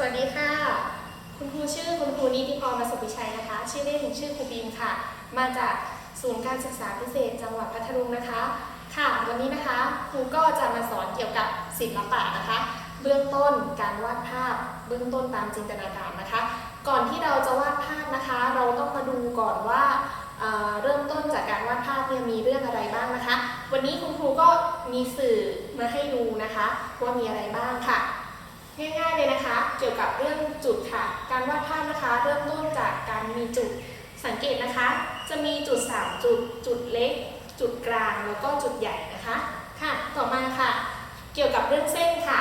สวัสดีค่ะ คุณครูชื่อคุณครูนิติพรมาสุพิชัยนะคะ ชื่อเล่นชื่อครูบีมค่ะ มาจากศูนย์การศึกษาพิเศษ จังหวัดพัทลุงนะคะ ค่ะวันนี้นะคะครูก็จะมาสอนเกี่ยวกับศิลปะนะคะ เบื้องต้นการวาดภาพ เบื้องต้นตามจินตนาการนะคะ ก่อนที่เราจะวาดภาพนะคะ เราต้องมาดูก่อนว่าเเริ่มต้นจากการวาดภาพเนี่ยมีเรื่องอะไรบ้างนะคะ วันนี้คุณครูก็มีสื่อมาให้ดูนะคะ ว่ามีอะไรบ้างค่ะ ง่ายๆเลยนะคะ เกี่ยวกับเรื่องจุดค่ะ การวาดภาพนะคะ เริ่มต้นจากการมีจุด สังเกตนะคะ จะมีจุด 3 จุด จุดเล็ก จุดกลาง แล้วก็จุดใหญ่นะคะ ค่ะ ต่อมาค่ะ เกี่ยวกับเรื่องเส้นค่ะ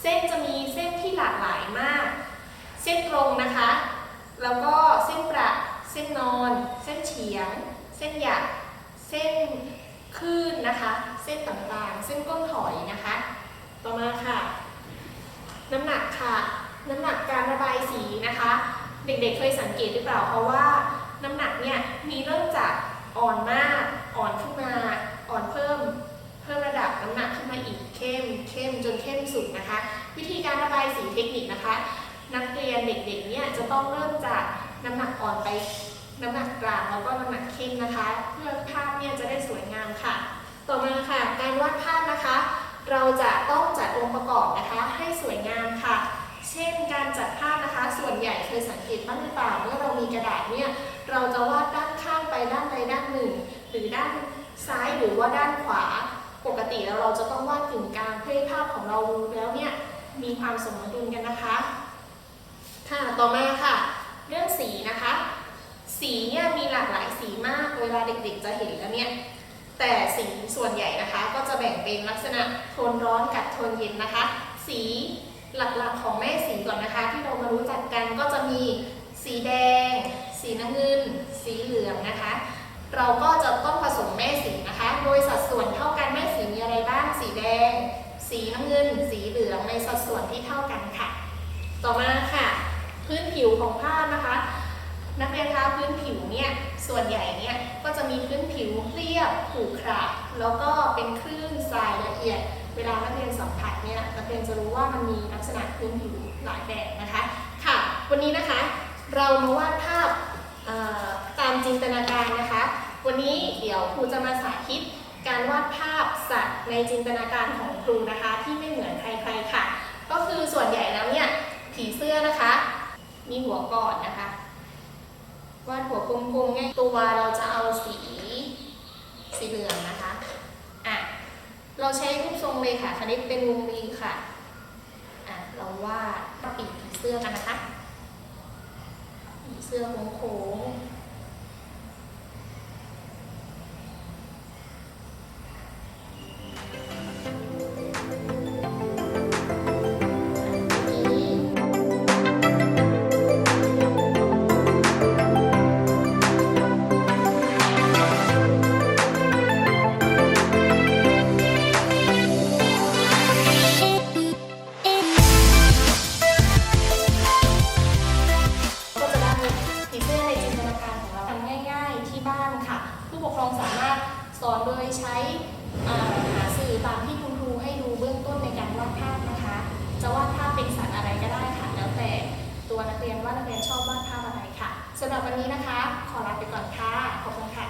เส้นจะมีเส้นที่หลากหลายมาก เส้นตรงนะคะ แล้วก็เส้นประ เส้นนอน เส้นเฉียง เส้นหยัก เส้นคลื่นนะคะ เส้นต่างๆ เส้นก้นหอยนะคะ ต่อมาค่ะ น้ำหนักค่ะ น้ำหนักการระบายสีนะคะ เด็กๆเคยสังเกตหรือเปล่าเพราะว่า น้ำหนักเนี่ยมีเริ่มจากอ่อนมาก อ่อนขึ้นมาอ่อนเพิ่ม เพิ่มระดับน้ำหนักขึ้นมาอีกเข้ม เข้มจนเข้มสุดนะคะ วิธีการระบายสีเทคนิคนะคะ นักเรียนเด็กๆเนี่ยจะต้องเริ่มจากน้ำหนักอ่อนไปน้ำหนักกลางแล้วก็น้ำหนักเข้มนะคะ เพื่อภาพเนี่ยจะได้สวยงามค่ะ ต่อมาค่ะ การวาดภาพนะคะ เราจะต้อง องค์ประกอบนะคะให้สวยงามค่ะ เช่นการจัดภาพนะคะ ส่วนใหญ่เคยสังเกตบ้างหรือเปล่าเมื่อเรามีกระดาษเนี่ยเราจะวาดด้านข้างไปด้านใดด้านหนึ่ง หรือด้านซ้ายหรือว่าด้านขวา ปกติแล้วเราจะต้องวาดกึ่งกลางเพื่อให้ภาพของเราดูแล้วเนี่ยมีความสมดุลกันนะคะค่ะต่อมาค่ะ เรื่องสีนะคะ สีเนี่ยมีหลากหลายสีมากเวลาเด็กๆจะเห็นแล้วเนี่ย แต่สีส่วนใหญ่นะคะ ก็จะแบ่งเป็นลักษณะโทนร้อนกับโทนเย็นนะคะ สีหลักๆของแม่สีก่อนนะคะ ที่เรามารู้จักกันก็จะมีสีแดง สีน้ำเงิน สีเหลืองนะคะ เราก็จะต้องผสมแม่สีนะคะ โดยสัดส่วนเท่ากันแม่สีมีอะไรบ้าง สีแดง สีน้ำเงิน สีเหลืองในสัดส่วนที่เท่ากันค่ะ ต่อมาค่ะ พื้นผิวของภานะคะ นักเรียนคะพื้นผิวเนี่ยส่วนใหญ่เนี่ยก็จะมีพื้นผิวเรียบขรุขระแล้วก็เป็นคลื่นทรายละเอียด เวลานักเรียนสัมผัสเนี่ยนักเรียนจะรู้ว่ามันมีลักษณะพื้นผิวหลายแบบนะคะค่ะ วันนี้นะคะ เรามาวาดภาพตามจินตนาการนะคะ วันนี้เดี๋ยวครูจะมาสาธิตการวาดภาพสัตว์ในจินตนาการของครูนะคะ ที่ไม่เหมือนใครๆค่ะ ก็คือส่วนใหญ่แล้วเนี่ยผีเสื้อนะคะ มีหัวก่อนนะคะ วาดหัวกลมๆง่ายตัวเราจะเอาสีสีเหลืองนะคะอะเราใช้รูปทรงเลยค่ะคณิตเป็นวงรีค่ะอะ เราวาดปีกผีเสื้อกันนะคะผีเสื้อโค้งๆ อนโดยใช้หาสื่อตามที่คุณครูให้ดูเบื้องต้นในการวาดภาพนะคะ จะวาดภาพเป็นสัตว์อะไรก็ได้ค่ะ แล้วแต่ตัวนักเรียนว่านักเรียนชอบวาดภาพอะไรค่ะสำหรับวันนี้นะคะ ขอลาไปก่อนค่ะ ขอบคุณค่ะ